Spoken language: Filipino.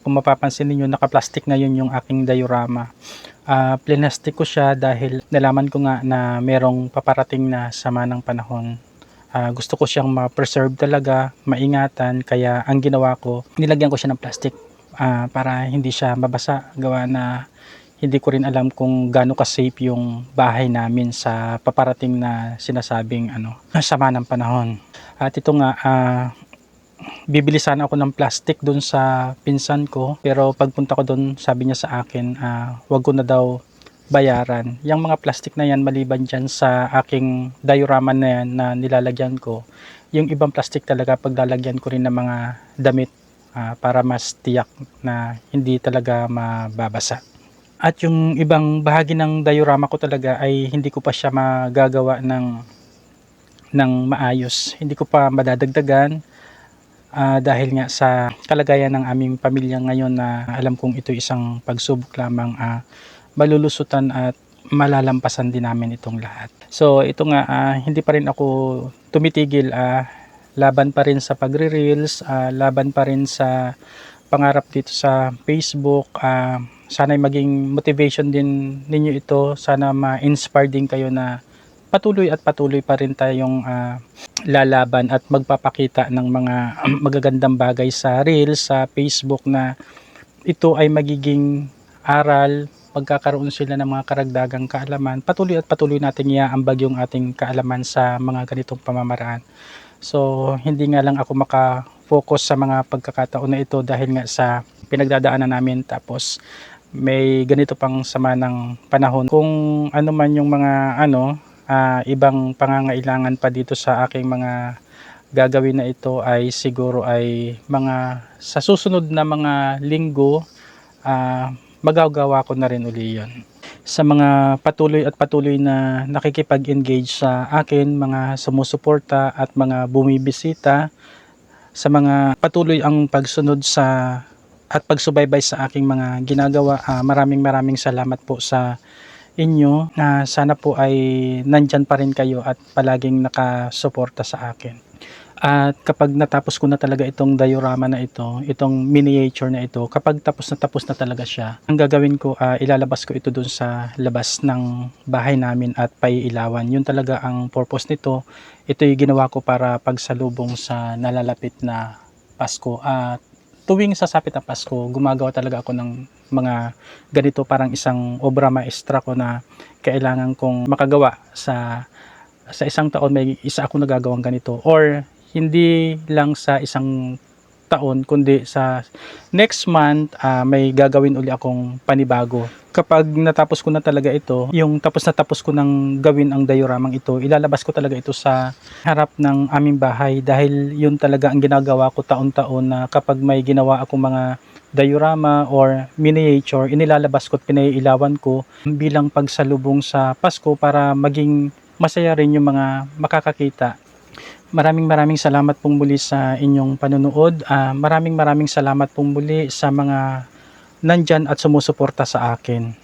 Kung mapapansin ninyo, naka-plastic ngayon yung aking diorama. Ah, plinastic ko siya dahil nalaman ko nga na merong paparating na sama ng panahon. Ah, gusto ko siyang ma-preserve talaga, maingatan, kaya ang ginawa ko, nilagyan ko siya ng plastic ah, para hindi siya mabasa. Gawa na hindi ko rin alam kung gaano ka-safe yung bahay namin sa paparating na sinasabing ano, sama ng panahon. At ito nga, ah, bibili sana ako ng plastic doon sa pinsan ko. Pero pagpunta ko doon sabi niya sa akin ah, wag ko na daw bayaran. Yung mga plastic na yan maliban dyan sa aking diorama na yan na nilalagyan ko yung ibang plastic talaga paglalagyan ko rin ng mga damit ah, para mas tiyak na hindi talaga mababasa. At yung ibang bahagi ng diorama ko talaga ay hindi ko pa siya magagawa ng ng maayos. Hindi ko pa madadagdagan Ah, dahil nga sa kalagayan ng aming pamilya ngayon na alam kong ito isang pagsubok lamang ah, malulusutan at malalampasan din namin itong lahat. So ito nga ah, hindi pa rin ako tumitigil ah, laban pa rin sa pagre-reels, ah, laban pa rin sa pangarap dito sa Facebook. ah, sana'y maging motivation din ninyo ito. Sana ma-inspire din kayo na patuloy at patuloy pa rin tayong ah, lalaban at magpapakita ng mga magagandang bagay sa Reels, sa Facebook na ito ay magiging aral, magkakaroon sila ng mga karagdagang kaalaman. Patuloy at patuloy natin iaambag yung ating kaalaman sa mga ganitong pamamaraan. So, hindi nga lang ako maka-focus sa mga pagkakataon na ito dahil nga sa pinagdadaanan namin tapos may ganito pang sama ng panahon. Kung ano man yung mga ano, ah, ibang pangangailangan pa dito sa aking mga gagawin na ito ay siguro ay mga sa susunod na mga linggo ah, magagawa ko na rin uli yun. Sa mga patuloy at patuloy na nakikipag-engage sa akin, mga sumusuporta at mga bumibisita, sa mga patuloy ang pagsunod sa at pagsubaybay sa aking mga ginagawa, ah, maraming maraming salamat po sa inyo na sana po ay nandyan pa rin kayo at palaging nakasuporta sa akin. At kapag natapos ko na talaga itong diorama na ito, itong miniature na ito, kapag tapos na tapos na talaga siya, ang gagawin ko, ah, ilalabas ko ito dun sa labas ng bahay namin at paiilawan. Yun talaga ang purpose nito. Ito yung ginawa ko para pagsalubong sa nalalapit na Pasko. At tuwing sasapit ang Pasko, gumagawa talaga ako ng mga ganito parang isang obra maestra ko na kailangan kong makagawa sa sa isang taon may isa ako nagagawang ganito. Or hindi lang sa isang taon kundi sa next month ah, may gagawin uli akong panibago. Kapag natapos ko na talaga ito yung tapos na tapos ko nang gawin ang dioramang ito ilalabas ko talaga ito sa harap ng aming bahay dahil yun talaga ang ginagawa ko taon-taon na kapag may ginawa akong mga diorama or miniature, inilalabas ko at pinaiilawan ko bilang pagsalubong sa Pasko para maging masaya rin yung mga makakakita. Maraming maraming salamat pong muli sa inyong panunood. Ah, maraming maraming salamat pong muli sa mga nandyan at sumusuporta sa akin.